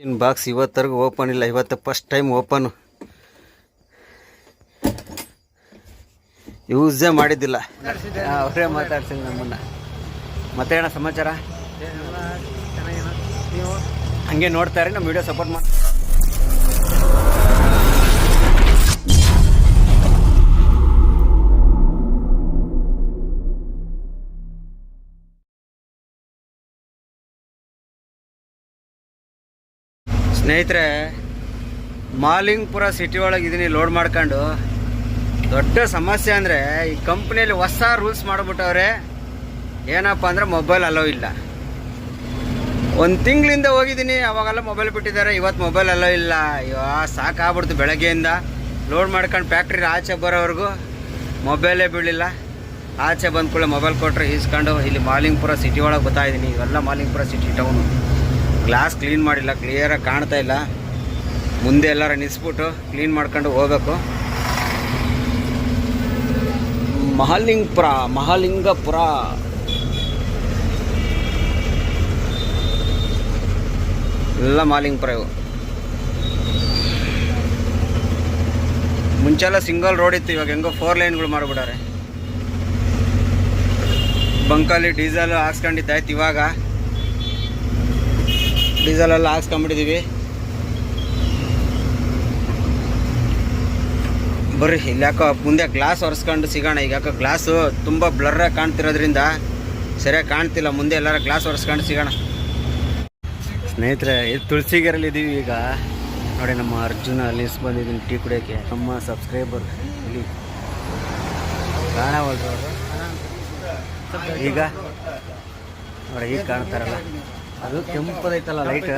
ಇನ್ box ಇವತ್ತರೆಗೂ open ಇಲ್ಲ. ಇವತ್ತು first time open ಯೂಸೇ ಮಾಡಿದ್ದಿಲ್ಲ. ಅವರೇ ಮಾತಾಡ್ತೀನಿ ನಮ್ಮನ್ನ. ಮತ್ತೆ ಸಮಾಚಾರ? ಹಂಗೆ ನೋಡ್ತಾರೆ ನಮ್ಮ ವಿಡಿಯೋ ಸಪೋರ್ಟ್ ಮಾಡಿ ಸ್ನೇಹಿತರೆ, ಮಾಲಿಂಗ್ಪುರ ಸಿಟಿ ಒಳಗೆ ಇದೀನಿ ಲೋಡ್ ಮಾಡ್ಕೊಂಡು. ದೊಡ್ಡ ಸಮಸ್ಯೆ ಅಂದರೆ, ಈ ಕಂಪ್ನಿಯಲ್ಲಿ ಹೊಸ ರೂಲ್ಸ್ ಮಾಡಿಬಿಟ್ಟವ್ರೆ, ಏನಪ್ಪ ಅಂದರೆ ಮೊಬೈಲ್ ಅಲೋ ಇಲ್ಲ. ಒಂದು ತಿಂಗಳಿಂದ ಹೋಗಿದ್ದೀನಿ ಅವಾಗೆಲ್ಲ ಮೊಬೈಲ್ ಬಿಟ್ಟಿದ್ದಾರೆ ಇವತ್ತು ಮೊಬೈಲ್ ಅಲೋ ಇಲ್ಲ. ಅಯ್ಯೋ, ಸಾಕಾಗ್ಬಿಡ್ತು ಬೆಳಗ್ಗೆಯಿಂದ. ಲೋಡ್ ಮಾಡ್ಕೊಂಡು ಫ್ಯಾಕ್ಟ್ರಿ ಆಚೆ ಬರೋವರೆಗೂ ಮೊಬೈಲೇ ಬೀಳಿಲ್ಲ. ಆಚೆ ಬಂದ ಕೂಡಲೇ ಮೊಬೈಲ್ ಕೊಟ್ಟರೆ ಈಸ್ಕೊಂಡು ಇಲ್ಲಿ ಮಾಲಿಂಗ್ಪುರ ಸಿಟಿ ಒಳಗೆ ಗೊತ್ತಾಯಿದ್ದೀನಿ ಇವೆಲ್ಲ Malingpura city town glass clean ಮಾಡಿಲ್ಲ ಕ್ಲಿಯರಾಗಿ ಕಾಣ್ತಾ ಇಲ್ಲ. ಮುಂದೆ ಎಲ್ಲರೂ ನಿಸ್ಬಿಟ್ಟು ಕ್ಲೀನ್ ಮಾಡ್ಕೊಂಡು ಹೋಗಬೇಕು. ಮಹಾಲಿಂಗಪುರ ಮಹಾಲಿಂಗಪುರ. ಎಲ್ಲ ಮಾಲಿಂಗಪುರ ಇವು. ಮುಂಚೆಲ್ಲ ಸಿಂಗಲ್ ರೋಡ್ ಇತ್ತು, ಇವಾಗ ಹೆಂಗೋ ಫೋರ್ ಲೈನ್ಗಳು ಮಾಡಿಬಿಟ್ಟಾರೆ ಬಂಕಲ್ಲಿ ಡೀಸೆಲ್ ಹಾಕ್ಸ್ಕೊಂಡಿದ್ದಾಯ್ತು ಇವಾಗ. ಡೀಸೆಲ್ ಎಲ್ಲ ಹಾಕ್ಸ್ಕೊಂಬಿಟ್ಟಿದ್ದೀವಿ ಬರ್ರಿ, ಇಲ್ಲಿ ಯಾಕೋ ಮುಂದೆ ಗ್ಲಾಸ್ ಒರೆಸ್ಕೊಂಡು ಸಿಗೋಣ. ಈಗ ಯಾಕೋ ಗ್ಲಾಸು ತುಂಬ ಬ್ಲರ್ರಾಗಿ ಕಾಣ್ತಿರೋದ್ರಿಂದ ಸರಿಯಾಗಿ ಕಾಣ್ತಿಲ್ಲ. ಮುಂದೆ ಎಲ್ಲರ ಗ್ಲಾಸ್ ಒರೆಸ್ಕೊಂಡು ಸಿಗೋಣ. ಸ್ನೇಹಿತರೆ ಇದು ತುಳಸಿಗೆರಲ್ಲಿ ಇದ್ದೀವಿ ಈಗ. ನೋಡಿ, ನಮ್ಮ ಅರ್ಜುನ ಅಲ್ಲಿ ಬಂದಿದ್ದೀನಿ ಟೀ ಕುಡಿಯೋಕ್ಕೆ ನಮ್ಮ ಸಬ್ಸ್ಕ್ರೈಬರ್ ಇಲ್ಲಿ. ಕಾಣವಲ್ರು ಈಗ. ನೋಡಿ, ಈಗ ಕಾಣ್ತಾರಲ್ಲ. ಅದು ಕೆಂಪದೈತಲ್ಲ ಲೈಟ್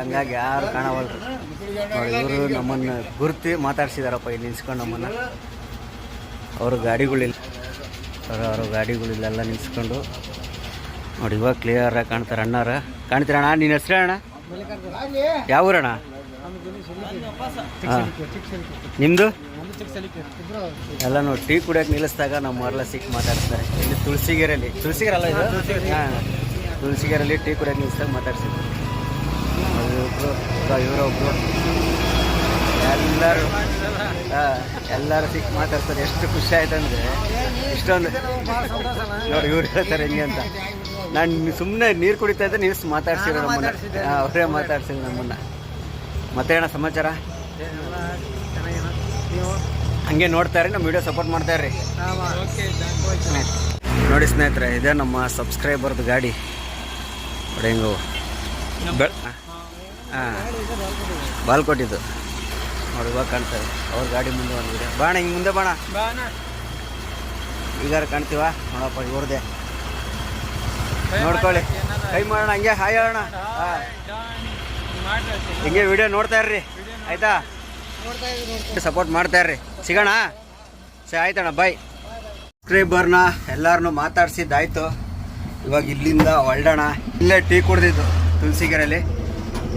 ಹಂಗಾಗಿ ಯಾರು ಕಾಣವಲ್ರು. ನೋಡಿ, ಇವರು ನಮ್ಮನ್ನು ಗುರುತಿ ಮಾತಾಡ್ಸಿದಾರಪ್ಪ, ಇಲ್ಲಿ ನಿಲ್ಸ್ಕೊಂಡು ನಮ್ಮನ್ನು. ಅವರು ಗಾಡಿಗಳಿಲ್ಲ ಅವ್ರ ಅವ್ರ ಗಾಡಿಗಳಿಲ್ಲೆಲ್ಲ ನಿಲ್ಸ್ಕೊಂಡು. ನೋಡಿ, ಇವಾಗ ಕ್ಲಿಯರಾಗಿ ಕಾಣ್ತಾರೆ ಅಣ್ಣಾರ. ಕಾಣ್ತೀರಣ್ಣ ನಿನ್ನ ಹೆಸ್ರೇ ಅಣ್ಣ? ಯಾವ ಊರಣ್ಣ? ಹಾಂ. ನಿಮ್ಮದು ಎಲ್ಲ ನೋಡಿ, ಟೀ ಕುಡಿಯೋಕೆ ನಿಲ್ಲಿಸಿದಾಗ ನಮ್ಮ ಮರಲ ಸಿಕ್ಕಿ ಮಾತಾಡ್ತಾರೆ. ಇಲ್ಲಿ ತುಳಸಿಗೆರೆಯಲ್ಲಿ ತುಳಸಿಗೆರೆ ಅಲ್ಲ ಇದು? ಹಾಂ. ತುಳಸಿಗೆರೆಯಲ್ಲಿ ಟೀ ಕುಡಿಯೋ ನಿಲ್ಸ್ದಾಗ ಮಾತಾಡ್ಸಿದ್ರು. ಒಬ್ಬರು ಇವರೊಬ್ರು ಎಲ್ಲರೂ ಹಾಂ ಎಲ್ಲರೂ ಸಿಕ್ಕಿ ಮಾತಾಡ್ತಾರೆ. ಎಷ್ಟು ಖುಷಿ ಆಯ್ತು ಅಂದರೆ ಇಷ್ಟೊಂದು ನೋಡಿ ಇವ್ರು ಹೇಳ್ತಾರೆ ಹೆಂಗೆ ಅಂತ. ನಾನು ಸುಮ್ಮನೆ ನೀರು ಕುಡಿತಾ ಇದ್ದೆ ನೀವು ಮಾತಾಡ್ಸಿರೋ ನಮ್ಮನ್ನ. ಹಾಂ ಅವರೇ ಮಾತಾಡ್ಸಿದ್ರು ನಮ್ಮನ್ನ. ಮತ್ತೆ ಏನ ಸಮಾಚಾರ? ಹಂಗೆ ನೋಡ್ತಾರೆ ನಮ್ಮ ವಿಡಿಯೋ ಸಪೋರ್ಟ್ ಮಾಡ್ತಾ ಇರ್ರಿ ನೋಡಿ ಸ್ನೇಹಿತರೆ ಇದೇ ನಮ್ಮ ಸಬ್ಸ್ಕ್ರೈಬರ್ದು ಗಾಡಿ. ನೋಡಿ ಹೆಂಗು ಬೆಳ್ ಹಾಂ ಬಾಲ್ ಕೊಟ್ಟಿದ್ದು. ನೋಡಿ ಇವಾಗ ಕಾಣ್ತದೆ ಅವ್ರ ಗಾಡಿ ಮುಂದೆ ವಿಡಿಯೋ ಬಾಣ ಹಿಂಗೆ ಮುಂದೆ ಬಾಣ. ಈಗಾರ ಕಾಣ್ತೀವ? ನೋಡಪ್ಪ ಇವ್ರದೇ ನೋಡ್ಕೊಳ್ಳಿ. ಕೈ ಮಾಡೋಣ ಹಂಗೆ ಹಾಯ್ ಹೇಳೋಣ. ಹಿಂಗೆ ವಿಡಿಯೋ ನೋಡ್ತಾ ಇರ್ರಿ. ಆಯ್ತಾ? ಸಪೋರ್ಟ್ ಮಾಡ್ತಾ ಇರ್ರಿ. ಸಿಗೋಣ? ಸರಿ ಆಯ್ತಣ್ಣ ಬಾಯ್ ಸಬ್ಸ್ಕ್ರೈಬರ್ನ ಎಲ್ಲರನ್ನೂ ಮಾತಾಡ್ಸಿದ್ದಾಯ್ತು. ಇವಾಗ ಇಲ್ಲಿಂದ ಹೊರಡೋಣ. ಇಲ್ಲೇ ಟೀ ಕುಡ್ದಿದ್ದು ತುಳಸಿಗೆರೆಯಲ್ಲಿ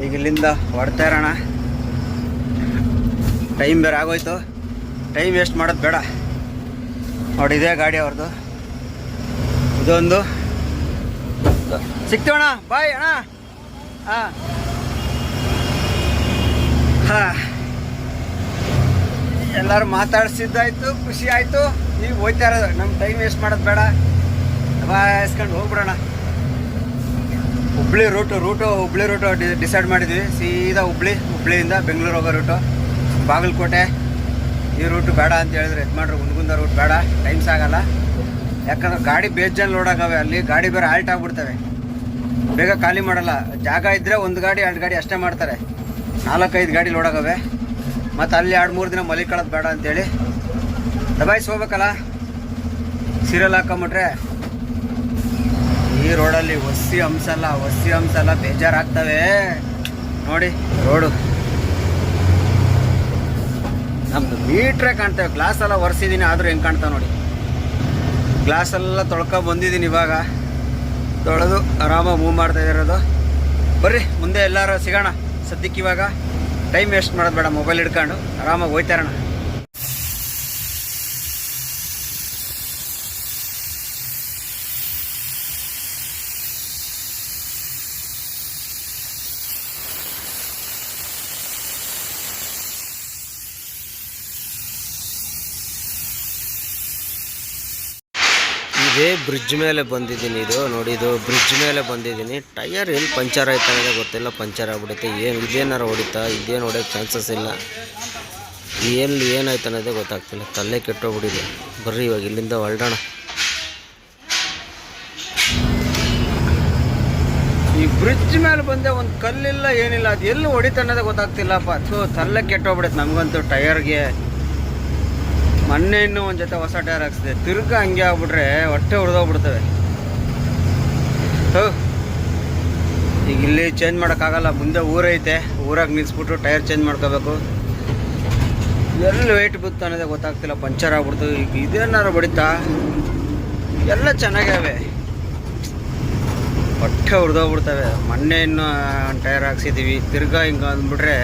ಈಗ ಇಲ್ಲಿಂದ ಹೊಡ್ತಾ ಇರೋಣ. ಟೈಮ್ ಬೇರೆ ಆಗೋಯ್ತು. ಟೈಮ್ ವೇಸ್ಟ್ ಮಾಡೋದು ಬೇಡ. ನೋಡಿ, ಇದೇ ಗಾಡಿ ಅವ್ರದ್ದು ಇದೊಂದು. ಸಿಗ್ತೀವಣ್ಣ ಬಾಯ್ ಅಣ್ಣ. ಹಾಂ. ಹಾಂ. ಎಲ್ಲರೂ ಮಾತಾಡ್ಸಿದ್ದಾಯ್ತು, ಖುಷಿ ಆಯಿತು. ಈಗ ಹೋಯ್ತಾ ಇರೋದು. ನಮ್ಮ ಟೈಮ್ ವೇಸ್ಟ್ ಮಾಡೋದು ಬೇಡ. ಬಾಯಿಸ್ಕೊಂಡು ಹೋಗ್ಬಿಡೋಣ. Hubli route route Hubli route decide ಮಾಡಿದ್ವಿ. ಸೀದಾ ಹುಬ್ಳಿ, ಹುಬ್ಳಿಯಿಂದ ಬೆಂಗಳೂರು ಹೋಗೋ ರೂಟು ಬಾಗಲಕೋಟೆ, ಈ ರೂಟು ಬೇಡ ಅಂತ ಹೇಳಿದ್ರೆ ಇದು ಮಾಡ್ರಿ ಗುಂಡ್ಗುಂದ ರೂಟ್ ಬೇಡ. ಟೈಮ್ಸ್ ಆಗಲ್ಲ. ಯಾಕಂದ್ರೆ ಗಾಡಿ ಬೇಜಾನ್ ಲೋಡ್ ಆಗವೆ. ಅಲ್ಲಿ ಗಾಡಿ ಬೇರೆ ಆಲ್ಟ್ ಆಗಿಬಿಡ್ತವೆ. ಬೇಗ ಖಾಲಿ ಮಾಡಲ್ಲ. ಜಾಗ ಇದ್ದರೆ ಒಂದು ಗಾಡಿ, ಎರಡು ಗಾಡಿ ಅಷ್ಟೇ ಮಾಡ್ತಾರೆ. ನಾಲ್ಕೈದು ಗಾಡಿ ಲೋಡ್ ಆಗವೆ. ಮತ್ತು ಅಲ್ಲಿ ಎರಡು, ಮೂರು ದಿನ ಮಲಿಕೊಳ್ಳೋದು ಬೇಡ ಅಂತೇಳಿ. ದಬಾಯಿಸಿ ಹೋಗ್ಬೇಕಲ್ಲ. ಸೀರಿಯಲ್ ಹಾಕೊಂಬಿಟ್ರೆ ಈ ರೋಡಲ್ಲಿ ಒಸಿ ಅಂಶ ಅಲ್ಲ ಒಸಿ ಅಂಶ ಎಲ್ಲ ಬೇಜಾರಾಗ್ತವೆ. ನೋಡಿ, ರೋಡು. ನಮ್ದು ಮೀಟ್ರೇ ಕಾಣ್ತೇವೆ. ಗ್ಲಾಸ್ ಎಲ್ಲ ಒರೆಸಿದ್ದೀನಿ ಆದರೂ ಹೆಂಗೆ ಕಾಣ್ತಾವೆ ನೋಡಿ. ಗ್ಲಾಸ್ ಎಲ್ಲ ತೊಳ್ಕೊ ಬಂದಿದ್ದೀನಿ ಇವಾಗ. ತೊಳೆದು ಆರಾಮಾಗಿ ಮೂವ್ ಮಾಡ್ತಾ ಇರೋದು. ಬರ್ರಿ, ಮುಂದೆ ಎಲ್ಲರೂ ಸಿಗೋಣ. ಸದ್ಯಕ್ಕೆ ಇವಾಗ ಟೈಮ್ ವೇಸ್ಟ್ ಮಾಡೋದು ಬೇಡ ಮೊಬೈಲ್ ಹಿಡ್ಕೊಂಡು. ಆರಾಮಾಗಿ ಹೋಯ್ತಾ ಇರೋಣ ಇದೇ ಬ್ರಿಡ್ಜ್ ಮೇಲೆ ಬಂದಿದ್ದೀನಿ ಇದು. ನೋಡಿ, ಇದು ಬ್ರಿಡ್ಜ್ ಮೇಲೆ ಬಂದಿದ್ದೀನಿ. ಟೈರ್ ಎಲ್ಲಿ ಪಂಚರ್ ಆಯ್ತಾ ಅನ್ನೋದೇ ಗೊತ್ತಿಲ್ಲ. ಪಂಚರ್ ಆಗ್ಬಿಡುತ್ತೆ. ಏನು ಇದೇನಾರು ಹೊಡಿತಾ ಇದೇನು ಹೊಡೆಯೋ ಚಾನ್ಸಸ್ ಇಲ್ಲ. ಎಲ್ಲಿ ಏನಾಯ್ತು ಅನ್ನೋದೇ ಗೊತ್ತಾಗ್ತಿಲ್ಲ. ತಲೆ ಕೆಟ್ಟೋಗ್ಬಿಟ್ಟಿದೆ. ಬರ್ರಿ ಇವಾಗ ಇಲ್ಲಿಂದ ಹೊರಡೋಣ. ಈ ಬ್ರಿಡ್ಜ್ ಮೇಲೆ ಬಂದೆ ಒಂದು ಕಲ್ಲಿಲ್ಲ ಏನಿಲ್ಲ, ಅದು ಎಲ್ಲಿ ಹೊಡಿತ ಅನ್ನೋದೇ ಗೊತ್ತಾಗ್ತಿಲ್ಲಪ್ಪ. ಸೊ ತಲೆ ಕೆಟ್ಟೋಗ್ಬಿಡುತ್ತೆ. ನಮಗಂತೂ ಟೈರ್ಗೆ ಮೊನ್ನೆ ಇನ್ನೂ ಒಂದು ಜೊತೆ ಹೊಸ ಟೈರ್ ಹಾಕ್ಸಿದೆ. ತಿರ್ಗ ಹಂಗೆ ಆಗ್ಬಿಟ್ರೆ ಹೊಟ್ಟೆ ಹೊಡೆದೋಗ್ಬಿಡ್ತವೆ ಈಗ ಇಲ್ಲಿ ಚೇಂಜ್ ಮಾಡೋಕ್ಕಾಗಲ್ಲ, ಮುಂದೆ ಊರೈತೆ. ಊರಾಗ ನಿಲ್ಸ್ಬಿಟ್ಟು ಟೈರ್ ಚೇಂಜ್ ಮಾಡ್ಕೋಬೇಕು. ಎಲ್ಲಿ ವೆಯ್ಟ್ ಬಿತ್ತು ಅನ್ನೋದೇ ಗೊತ್ತಾಗ್ತಿಲ್ಲ, ಪಂಚರ್ ಆಗ್ಬಿಡ್ತು. ಈಗ ಇದೇನಾದ್ರು ಬಡಿತಾ? ಎಲ್ಲ ಚೆನ್ನಾಗವೆ ಹೊಟ್ಟೆ ಹುರಿದೋಗ್ಬಿಡ್ತವೆ ಮೊನ್ನೆ ಇನ್ನು ಟೈರ್ ಹಾಕ್ಸಿದ್ದೀವಿ ತಿರ್ಗಾ ಹಿಂಗೆ ಅಂದ್ಬಿಟ್ರೆ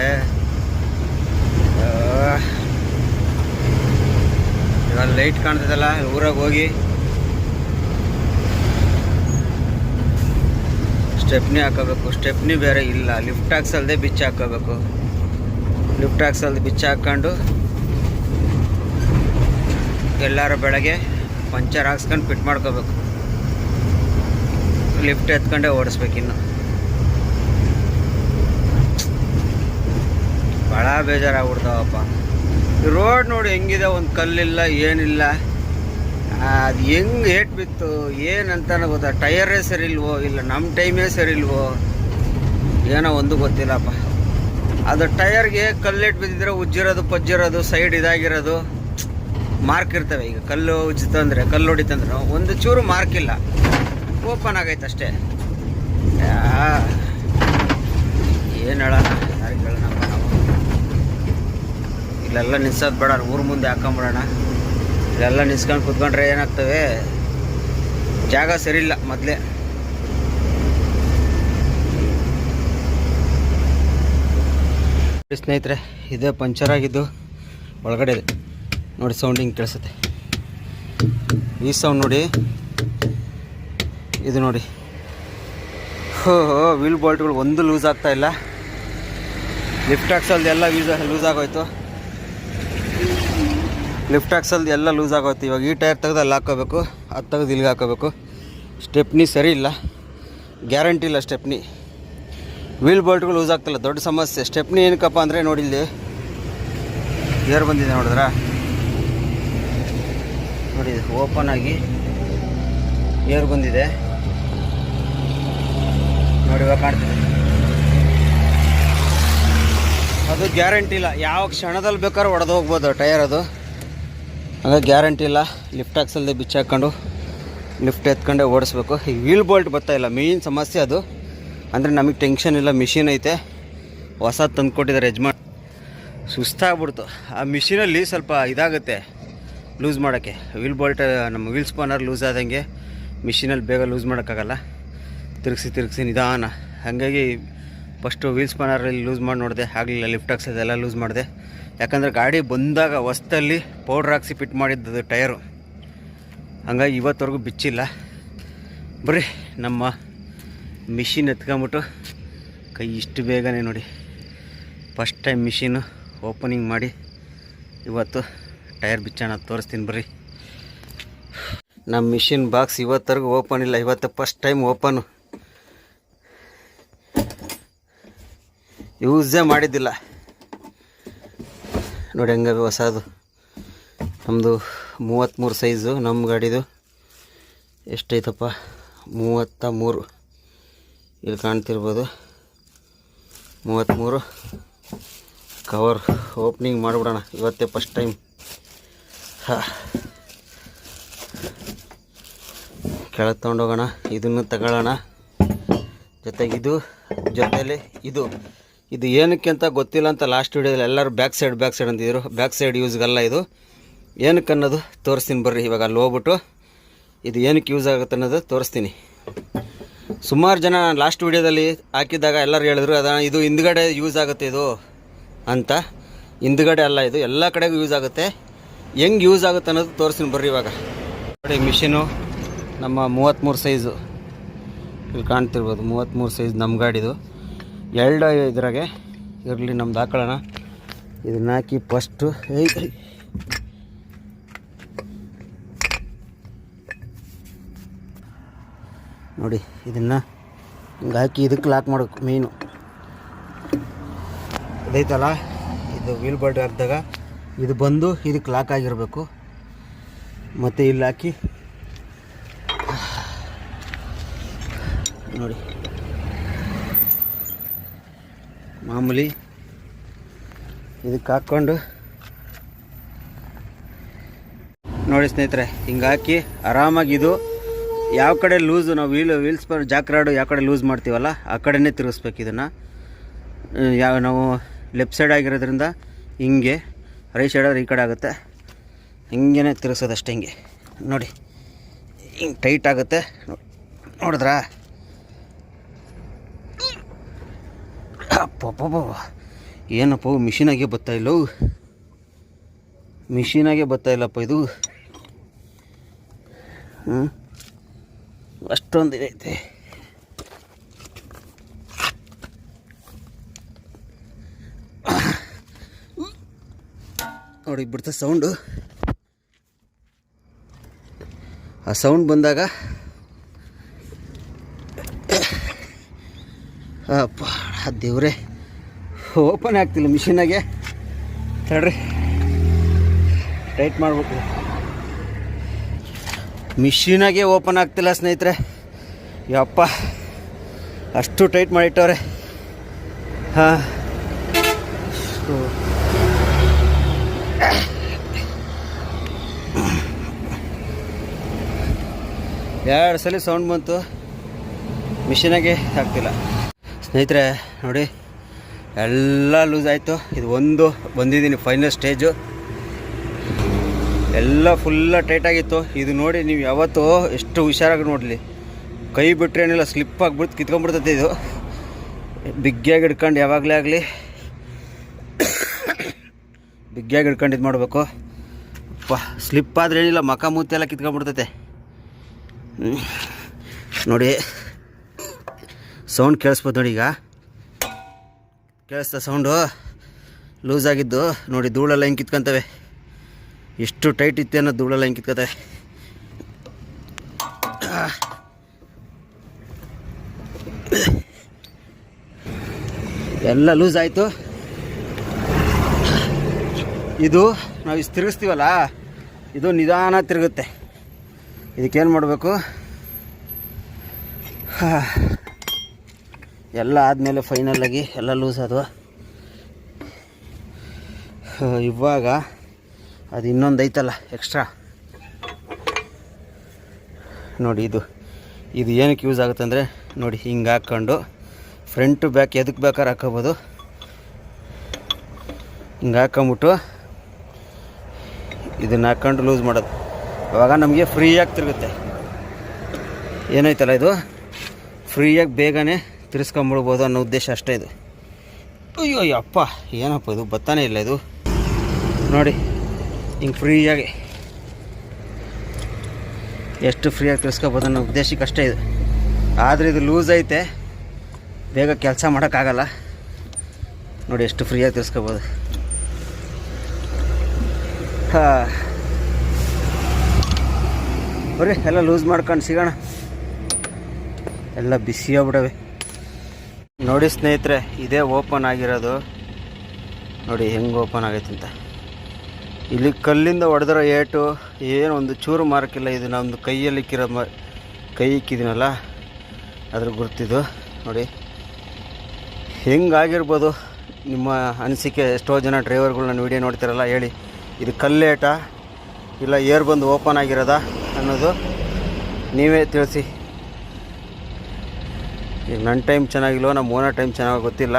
ಇವಾಗ ಲೈಟ್ ಕಾಣ್ತದಲ್ಲ, ಊರಾಗ ಹೋಗಿ. ಸ್ಟೆಪ್ನಿ ಹಾಕೋಬೇಕು ಸ್ಟೆಪ್ನಿ ಬೇರೆ ಇಲ್ಲ. ಲಿಫ್ಟ್ ಹಾಕ್ಸಲ್ದೆ ಬಿಚ್ಚ ಹಾಕೋಬೇಕು ಲಿಫ್ಟ್ ಹಾಕ್ಸಲ್ದೆ ಬಿಚ್ಚ ಹಾಕ್ಕೊಂಡು ಎಲ್ಲರೂ ಬೆಳಗ್ಗೆ ಪಂಚರ್ ಹಾಕ್ಸ್ಕೊಂಡು ಫಿಟ್ ಮಾಡ್ಕೋಬೇಕು. ಲಿಫ್ಟ್ ಎತ್ಕೊಂಡೇ ಓಡಿಸ್ಬೇಕಿನ್ನು ಭಾಳ ಬೇಜಾರಾಗ್ಬಿಡ್ತಾವಪ್ಪ. ರೋಡ್ ನೋಡಿ ಹೆಂಗಿದೆ, ಒಂದು ಕಲ್ಲಿಲ್ಲ, ಏನಿಲ್ಲ. ಅದು ಹೆಂಗೆ ಏಟ್ ಬಿತ್ತು, ಏನಂತಾನೆ ಗೊತ್ತಾ? ಟೈರೇ ಸರಿ ಇಲ್ವೋ ಇಲ್ಲ ನಮ್ಮ ಟೈಮೇ ಸರಿ ಇಲ್ವೋ ಏನೋ ಒಂದು ಗೊತ್ತಿಲ್ಲಪ್ಪ. ಅದು ಟಯರ್ಗೆ ಕಲ್ಲೇಟ್ ಬಿದ್ದಿದ್ರೆ ಉಜ್ಜಿರೋದು, ಪಜ್ಜಿರೋದು, ಸೈಡ್ ಇದಾಗಿರೋದು, ಮಾರ್ಕ್ ಇರ್ತವೆ. ಈಗ ಕಲ್ಲು ಉಜ್ಜಿತಂದ್ರೆ ಕಲ್ಲು ಹೊಡಿತಂದ್ರೆ ಒಂದು ಚೂರು ಮಾರ್ಕ್ ಇಲ್ಲ. ಓಪನ್ ಆಗೈತೆ ಅಷ್ಟೇ ಏನು ಹೇಳೋಣ? ಇಲ್ಲೆಲ್ಲ ನಿಲ್ಸೋದು ಬೇಡ ಊರ ಮುಂದೆ ಹಾಕೊಂಬಿಡೋಣ. ಇಲ್ಲೆಲ್ಲ ನಿಲ್ಸ್ಕೊಂಡು ಕುತ್ಕೊಂಡ್ರೆ ಏನಾಗ್ತವೆ? ಜಾಗ ಸರಿಯಿಲ್ಲ ಮೊದಲೇ. ಸ್ನೇಹಿತರೆ, ಇದೇ ಪಂಚರ್ ಆಗಿದ್ದು ಒಳಗಡೆ ಇದೆ. ನೋಡಿ ಸೌಂಡ್ ಹಿಂಗೆ ಕೇಳಿಸುತ್ತೆ. ಈ ಸೌಂಡ್ ನೋಡಿ, ಇದು ನೋಡಿ. ಹೋ ವೀಲ್ ಬಾಲ್ಟ್ಗಳು ಒಂದು ಲೂಸ್ ಆಗ್ತಾ ಇಲ್ಲ. ಲಿಫ್ಟ್ ಹಾಕ್ಸಲ್ದು ಎಲ್ಲ ಯೂಸ್ ಲೂಸ್ ಆಗೋಯ್ತು. ಲಿಫ್ಟ್ ಹಾಕ್ಸಲ್ದು ಎಲ್ಲ ಲೂಸ್ ಆಗೋಯ್ತು. ಇವಾಗ ಈ ಟೈರ್ ತೆಗೆದು ಅಲ್ಲಿ ಹಾಕೋಬೇಕು ಅದು ತೆಗೆದು ಇಲ್ಲಿಗೆ ಹಾಕೋಬೇಕು ಸ್ಟೆಪ್ನಿ ಸರಿ ಇಲ್ಲ. ಗ್ಯಾರಂಟಿ ಇಲ್ಲ ಸ್ಟೆಪ್ನಿ. ವೀಲ್ ಬೋಲ್ಟ್ಗಳು ಲೂಸ್ ಆಗ್ತಿಲ್ಲ ದೊಡ್ಡ ಸಮಸ್ಯೆ. ಸ್ಟೆಪ್ನಿ ಏನಕ್ಕಪ್ಪ ಅಂದರೆ ನೋಡಿ ಇಲ್ಲಿ. ಏರ್ ಬಂದಿದೆ ನೋಡಿದ್ರಾ? ನೋಡಿ, ಓಪನ್ ಆಗಿ ಏರ್ ಬಂದಿದೆ. ನೋಡಿ, ಇವಾಗ ಕಾಣ್ತಿದೆ. ಅದು ಗ್ಯಾರಂಟಿ ಇಲ್ಲ. ಯಾವ ಕ್ಷಣದಲ್ಲಿ ಬೇಕಾದ್ರೂ ಹೊಡೆದು ಹೋಗ್ಬೋದು ಟೈರ್ ಅದು. ಹಂಗಾಗಿ ಗ್ಯಾರಂಟಿ ಇಲ್ಲ. ಲಿಫ್ಟ್ ಹಾಕ್ಸಲ್ದೆ ಬಿಚ್ಚ ಹಾಕ್ಕೊಂಡು ಲಿಫ್ಟ್ ಎತ್ಕೊಂಡೆ ಓಡಿಸ್ಬೇಕು. ಈ ವೀಲ್ ಬೋಲ್ಟ್ ಇಲ್ಲ. ಮೇನ್ ಸಮಸ್ಯೆ ಅದು. ಅಂದರೆ ನಮಗೆ ಟೆನ್ಷನ್ ಇಲ್ಲ. ಮಿಷಿನ್ ಐತೆ. ಹೊಸ ತಂದು ಕೊಟ್ಟಿದ್ದಾರೆ ಯಜಮಾನ್. ಸುಸ್ತಾಗ್ಬಿಡ್ತು. ಆ ಮಿಷಿನಲ್ಲಿ ಸ್ವಲ್ಪ ಇದಾಗುತ್ತೆ ಲೂಸ್ ಮಾಡೋಕ್ಕೆ. ವೀಲ್ ಬೋಲ್ಟ್ ನಮ್ಮ ವೀಲ್ ಸ್ಪಾನರ್ ಲೂಸ್ ಆದಂಗೆ ಮಿಷಿನಲ್ಲಿ ಬೇಗ ಲೂಸ್ ಮಾಡೋಕ್ಕಾಗಲ್ಲ. ತಿರುಗಿಸಿ ತಿರುಗಿಸಿ ನಿಧಾನ. ಹಾಗಾಗಿ ಫಸ್ಟು ವೀಲ್ ಸ್ಪಾನರಲ್ಲಿ ಲೂಸ್ ಮಾಡಿ ನೋಡಿದೆ. ಆಗಲಿಲ್ಲ. ಲಿಫ್ಟ್ ಹಾಕ್ಸೋದೆಲ್ಲ ಲೂಸ್ ಮಾಡಿದೆ. ಯಾಕಂದರೆ ಗಾಡಿ ಬಂದಾಗ ಹೊಸ್ದಲ್ಲಿ ಪೌಡ್ರ್ ಹಾಕ್ಸಿ ಫಿಟ್ ಮಾಡಿದ್ದದು ಟಯರು ಹಂಗಾಗಿ ಇವತ್ತವರೆಗೂ ಬಿಚ್ಚಿಲ್ಲ. ಬರ್ರಿ, ನಮ್ಮ ಮಿಷಿನ್ ಎತ್ಕೊಂಬಿಟ್ಟು ಕೈ ಇಷ್ಟು ಬೇಗನೆ ನೋಡಿ. ಫಸ್ಟ್ ಟೈಮ್ ಮಿಷಿನು ಓಪನಿಂಗ್ ಮಾಡಿ ಇವತ್ತು ಟೈರ್ ಬಿಚ್ಚೋಣ ತೋರಿಸ್ತೀನಿ ಬರ್ರಿ. ನಮ್ಮ ಮಿಷಿನ್ ಬಾಕ್ಸ್ ಇವತ್ತರೆಗೂ ಓಪನ್ ಇಲ್ಲ, ಇವತ್ತು ಫಸ್ಟ್ ಟೈಮ್ ಓಪನು ಯೂಸೇ ಮಾಡಿದ್ದಿಲ್ಲ. ನೋಡಿ ಹಂಗವೆ ಹೊಸದು. ನಮ್ಮದು ಮೂವತ್ತ್ಮೂರು ಸೈಜು, ನಮ್ಮ ಗಾಡಿದು ಎಷ್ಟೈತಪ್ಪ ಮೂವತ್ತ ಮೂರು ಇಲ್ಲಿ ಕಾಣ್ತಿರ್ಬೋದು. ಮೂವತ್ತ್ಮೂರು ಕವರ್ ಓಪ್ನಿಂಗ್ ಮಾಡಿಬಿಡೋಣ. ಇವತ್ತೇ ಫಸ್ಟ್ ಟೈಮ್. ಹಾಂ. ಕೆಳಗೆ ತೊಗೊಂಡೋಗೋಣ. ಇದನ್ನು ತಗೊಳ್ಳೋಣ. ಇದು, ಜೊತೆಲಿ ಇದು. ಇದು ಏನಕ್ಕೆ ಅಂತ ಗೊತ್ತಿಲ್ಲ ಅಂತ ಲಾಸ್ಟ್ ವೀಡಿಯೋದಲ್ಲಿ ಎಲ್ಲರೂ ಬ್ಯಾಕ್ ಸೈಡ್ ಬ್ಯಾಕ್ ಸೈಡ್ ಅಂತಿದ್ರು ಬ್ಯಾಕ್ ಸೈಡ್ ಯೂಸ್ಗಲ್ಲ ಇದು. ಏನಕ್ಕೆ ಅನ್ನೋದು ತೋರಿಸ್ತೀನಿ ಬರ್ರಿ ಇವಾಗ ಅಲ್ಲಿ ಹೋಗ್ಬಿಟ್ಟು. ಇದು ಏನಕ್ಕೆ ಯೂಸ್ ಆಗುತ್ತೆ ಅನ್ನೋದು ತೋರಿಸ್ತೀನಿ. ಸುಮಾರು ಜನ ಲಾಸ್ಟ್ ವೀಡಿಯೋದಲ್ಲಿ ಹಾಕಿದಾಗ ಎಲ್ಲರೂ ಹೇಳಿದ್ರು, ಅದ ಇದು ಹಿಂದ್ಗಡೆ ಯೂಸ್ ಆಗುತ್ತೆ ಇದು ಅಂತ. ಹಿಂದ್ಗಡೆ ಅಲ್ಲ ಇದು, ಎಲ್ಲ ಕಡೆಗೂ ಯೂಸ್ ಆಗುತ್ತೆ. ಹೆಂಗೆ ಯೂಸ್ ಆಗುತ್ತೆ ಅನ್ನೋದು ತೋರಿಸ್ತೀನಿ ಬರ್ರಿ ಇವಾಗ. ನೋಡಿ ಮಿಷಿನು ನಮ್ಮ ಮೂವತ್ತ್ಮೂರು ಸೈಜು ಇಲ್ಲಿ ಕಾಣ್ತಿರ್ಬೋದು ಮೂವತ್ತ್ಮೂರು ಸೈಜ್ ನಮ್ಮ ಗಾಡಿದು. ಎರಡು ಇದ್ರಾಗೆ ಇರಲಿ ನಮ್ದು ಹಾಕೊಳ್ಳೋಣ. ಇದನ್ನ ಹಾಕಿ ಫಸ್ಟು. ನೋಡಿ, ಇದನ್ನು ಹಿಂಗೆ ಹಾಕಿ ಇದಕ್ಕೆ ಲಾಕ್ ಮಾಡಬೇಕು ಮೀನು ಇದೈತಲ್ಲ, ಇದು ವೀಲ್ ಬೋಲ್ಟ್ ಹಾಕಿದಾಗ ಇದು ಬಂದು ಇದಕ್ಕೆ ಲಾಕ್ ಆಗಿರಬೇಕು. ಮತ್ತು ಇಲ್ಲಿ ಹಾಕಿ. ನೋಡಿ. ಮಾಮೂಲಿ ಇದಕ್ಕೆ ಹಾಕ್ಕೊಂಡು ನೋಡಿ ಸ್ನೇಹಿತರೆ, ಹಿಂಗೆ ಹಾಕಿ ಆರಾಮಾಗಿ ಇದು ಯಾವ ಕಡೆ ಲೂಸು ನಾವು ವೀಲ್ ವೀಲ್ಸ್ ಪರ್ ಜಾಕ್ರಾಡು ಯಾವ ಕಡೆ ಲೂಸ್ ಮಾಡ್ತೀವಲ್ಲ, ಆ ಕಡೆನೇ ತಿರುಗಿಸ್ಬೇಕು ಇದನ್ನು. ಯಾವ, ನಾವು ಲೆಫ್ಟ್ ಸೈಡ್ ಆಗಿರೋದ್ರಿಂದ ಹಿಂಗೆ ರೈಟ್ ಸೈಡ್ ಆದ್ರೆ ಈ ಕಡೆ ಆಗುತ್ತೆ. ಹಿಂಗೆ ತಿರುಗಿಸೋದು ಅಷ್ಟೇ ಹಿಂಗೆ. ನೋಡಿ, ಹಿಂಗೆ ಟೈಟ್ ಆಗುತ್ತೆ. ನೋಡಿದ್ರಾ? ಅಪ್ಪಪ್ಪ ಏನಪ್ಪ ಮಿಷಿನಾಗೆ ಬರ್ತಾ ಇಲ್ಲ. ಮಿಷಿನಾಗೆ ಬರ್ತಾಯಿಲ್ಲಪ್ಪ ಇದು. ಹ್ಞೂ ಅಷ್ಟೊಂದು ಇದೈತೆ ನೋಡಿ ಬಿಡ್ತ ಸೌಂಡು ಆ ಸೌಂಡ್ ಬಂದಾಗ, ಅಪ್ಪ. ದೇವ್ರೆ. ಓಪನ್ ಆಗ್ತಿಲ್ಲ ಮಿಷಿನಾಗೆ ತಡ್ರಿ. ಟೈಟ್ ಮಾಡ್ಬೇಕು. ಮಿಷಿನಾಗೆ ಓಪನ್ ಆಗ್ತಿಲ್ಲ ಸ್ನೇಹಿತರೆ. ಯಪ್ಪ, ಅಷ್ಟು ಟೈಟ್ ಮಾಡಿಟ್ಟವ್ರೆ. ಹಾಂ. ಎರಡು ಸಲ ಸೌಂಡ್ ಬಂತು. ಮಿಷಿನಾಗೆ ಆಗ್ತಿಲ್ಲ. ಸ್ನೇಹಿತರೆ, ನೋಡಿ, ಎಲ್ಲ ಲೂಸ್ ಆಯಿತು. ಇದು ಒಂದು ಬಂದಿದ್ದೀನಿ ಫೈನಲ್ ಸ್ಟೇಜು ಎಲ್ಲ ಫುಲ್ಲ ಟೈಟಾಗಿತ್ತು ಇದು ನೋಡಿ, ನೀವು ಯಾವತ್ತೂ ಎಷ್ಟು ಹುಷಾರಾಗಿ ನೋಡಲಿ. ಕೈ ಬಿಟ್ಟರೆ ಏನಿಲ್ಲ ಸ್ಲಿಪ್ ಆಗಿಬಿಡ್ತು, ಕಿತ್ಕೊಂಡ್ಬಿಡ್ತೈತೆ ಇದು. ಬಿಗ್ಗಿಯಾಗಿ ಹಿಡ್ಕೊಂಡು ಯಾವಾಗಲೇ ಆಗಲಿ. ಬಿಗ್ಗಿಯಾಗಿ ಹಿಡ್ಕೊಂಡು ಇದು ಮಾಡಬೇಕು. ಪ ಸ್ಲಿಪ್ ಆದರೆ ಏನಿಲ್ಲ, ಮಖ ಮೂತಿ ಎಲ್ಲ ಕಿತ್ಕೊಂಡ್ಬಿಡ್ತೈತೆ. ನೋಡಿ ಸೌಂಡ್ ಕೇಳಿಸ್ಬೋದು ನೋಡಿ ಈಗ. ಕೇಳಿಸ್ತಾ ಸೌಂಡು? ಲೂಸ್ ಆಗಿದ್ದು ನೋಡಿ ಧೂಳೆಲ್ಲ ಹೆಂಗೆ ಕಿತ್ಕೊಂತವೆ. ಎಷ್ಟು ಟೈಟ್ ಇತ್ತು ಅನ್ನೋ ಧೂಳೆಲ್ಲ ಹೆಂಗೆ ಕಿತ್ಕೊತವೆ. ಎಲ್ಲ ಲೂಸ್ ಆಯಿತು. ಇದು ನಾವು ಇಷ್ಟು ತಿರುಗಿಸ್ತೀವಲ್ಲ, ಇದು ನಿಧಾನ ತಿರುಗುತ್ತೆ. ಇದಕ್ಕೇನು ಮಾಡಬೇಕು? ಎಲ್ಲ ಆದಮೇಲೆ ಫೈನಲಾಗಿ ಎಲ್ಲ ಲೂಸ್ ಆದವು. ಇವಾಗ ಅದು ಇನ್ನೊಂದು ಐತಲ್ಲ ಎಕ್ಸ್ಟ್ರಾ ನೋಡಿ ಇದು ಇದು ಏನಕ್ಕೆ ಯೂಸ್ ಆಗುತ್ತೆ ಅಂದರೆ, ನೋಡಿ ಹಿಂಗೆ ಹಾಕ್ಕೊಂಡು ಫ್ರಂಟು ಬ್ಯಾಕ್ ಎದಕ್ಕೆ ಬೇಕಾದ್ರೆ ಹಾಕೋಬೋದು ಹಿಂಗೆ ಹಾಕೊಂಬಿಟ್ಟು ಇದನ್ನ ಹಾಕ್ಕೊಂಡು ಲೂಸ್ ಮಾಡೋದು. ಅವಾಗ ನಮಗೆ ಫ್ರೀಯಾಗಿ ತಿರುಗುತ್ತೆ. ಏನಾಯ್ತಲ್ಲ ಇದು? ಫ್ರೀಯಾಗಿ ಬೇಗನೆ ತಿರ್ಸ್ಕೊಂಬಿಡ್ಬೋದು ಅನ್ನೋ ಉದ್ದೇಶ ಅಷ್ಟೇ ಇದು. ಅಯ್ಯೋ ಅಪ್ಪ ಏನಪ್ಪ ಇದು? ಬತ್ತಾನೇ ಇಲ್ಲ ಇದು? ನೋಡಿ, ಹಿಂಗೆ ಫ್ರೀಯಾಗಿ ಎಷ್ಟು ಫ್ರೀಯಾಗಿ ತಿರ್ಸ್ಕೊಬೋದು ಅನ್ನೋ ಉದ್ದೇಶಕ್ಕೆ ಅಷ್ಟೇ ಇದು. ಆದರೆ ಇದು ಲೂಸ್ ಐತೆ. ಬೇಗ ಕೆಲಸ ಮಾಡೋಕ್ಕಾಗಲ್ಲ. ನೋಡಿ, ಎಷ್ಟು ಫ್ರೀಯಾಗಿ ತಿರ್ಸ್ಕೊಬೋದು. ಹಾಂ. ಬರ್ರಿ, ಎಲ್ಲ ಲೂಸ್ ಮಾಡ್ಕೊಂಡು ಸಿಗೋಣ. ಎಲ್ಲ ಬಿಸಿಯಾಗ್ಬಿಡವೆ. ನೋಡಿ ಸ್ನೇಹಿತರೆ, ಇದೇ ಓಪನ್ ಆಗಿರೋದು. ನೋಡಿ ಹೆಂಗೆ ಓಪನ್ ಆಗೈತೆ ಅಂತ. ಇಲ್ಲಿ ಕಲ್ಲಿಂದ ಹೊಡೆದಿರೋ ಏಟು, ಏನು ಒಂದು ಚೂರು ಮಾರ್ಕಿಲ್ಲ ಇದು ನಮ್ಮದು ಕೈಯಲ್ಲಿ ಇಕ್ಕಿರೋ ಮ, ಕೈ ಇಕ್ಕಿದ್ದೀನಲ್ಲ ಅದ್ರ ಗುರ್ತಿದು ನೋಡಿ ಹೆಂಗಾಗಿರ್ಬೋದು ನಿಮ್ಮ ಅನಿಸಿಕೆ, ಎಷ್ಟೋ ಜನ ಡ್ರೈವರ್ಗಳು ನಾನು ವೀಡಿಯೋ ನೋಡ್ತಿರಲ್ಲ, ಹೇಳಿ. ಇದು ಕಲ್ಲೇಟ ಇಲ್ಲ ಏರ್ ಬಂದು ಓಪನ್ ಆಗಿರೋದಾ ಅನ್ನೋದು ನೀವೇ ತಿಳಿಸಿ. ಈಗ ನನ್ನ ಟೈಮ್ ಚೆನ್ನಾಗಿಲ್ವೋ, ನಮ್ಮ ಓನರ್ ಟೈಮ್ ಚೆನ್ನಾಗಿ ಗೊತ್ತಿಲ್ಲ.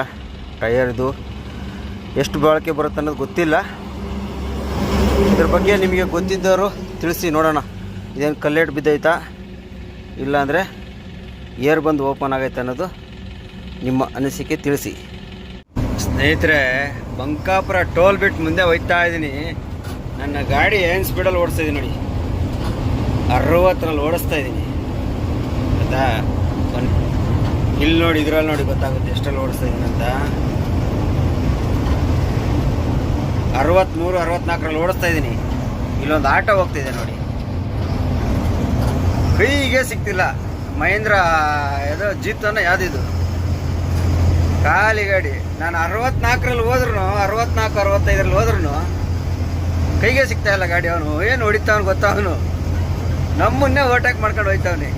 ಟಯರ್ದು ಎಷ್ಟು ಬಾಳಿಕೆ ಬರುತ್ತೆ ಅನ್ನೋದು ಗೊತ್ತಿಲ್ಲ. ಇದ್ರ ಬಗ್ಗೆ ನಿಮಗೆ ಗೊತ್ತಿದ್ದವರು ತಿಳಿಸಿ ನೋಡೋಣ. ಇದೇನು ಕಲ್ಲೇಟ್ ಬಿದ್ದೈತಾ? ಇಲ್ಲಾಂದರೆ ಏರ್ ಬಂದು ಓಪನ್ ಆಗೈತೆ ಅನ್ನೋದು ನಿಮ್ಮ ಅನಿಸಿಕೆ ತಿಳಿಸಿ. ಸ್ನೇಹಿತರೆ, ಬಂಕಾಪುರ ಟೋಲ್ ಬಿಟ್ಟು ಮುಂದೆ ಹೋಗ್ತಾ ಇದ್ದೀನಿ. ನನ್ನ ಗಾಡಿ ಏನು ಸ್ಪೀಡಲ್ಲಿ ಓಡಿಸ್ತಾ ನೋಡಿ. ಅರವತ್ತರಲ್ಲಿ ಓಡಿಸ್ತಾ ಇದ್ದೀನಿ. ಆಯಿತಾ ಇಲ್ಲಿ ನೋಡಿ, ಇದ್ರಲ್ಲಿ ನೋಡಿ ಗೊತ್ತಾಗುತ್ತೆ ಎಷ್ಟರಲ್ಲಿ ಓಡಿಸ್ತಾ ಅಂತ. ಅರವತ್ತ್ಮೂರು ಅರವತ್ನಾಲ್ಕರಲ್ಲಿ ಓಡಿಸ್ತಾ ಇದ್ದೀನಿ. ಇಲ್ಲೊಂದು ಆಟೋ ಹೋಗ್ತಿದೆ ನೋಡಿ. ಕೈಗೆ ಸಿಗ್ತಿಲ್ಲ. ಮಹೇಂದ್ರ ಇದು ಜೀತನ ಯಾವ್ದಿದು ಖಾಲಿ ಗಾಡಿ ನಾನು ಅರವತ್ನಾಲ್ಕರಲ್ಲಿ ಹೋದ್ರು ಅರವತ್ನಾಲ್ಕು, ಅರವತ್ತೈದರಲ್ಲಿ ಹೋದ್ರು ಕೈಗೆ ಸಿಗ್ತಾ ಇಲ್ಲ ಗಾಡಿ ಅವನು. ಏನು ಹೊಡಿತಾವನು ಗೊತ್ತಾವನು ನಮ್ಮನ್ನೇ ಓಟ್ಯಾಕ್ ಮಾಡ್ಕೊಂಡು ಹೋಯ್ತಾವನಿ.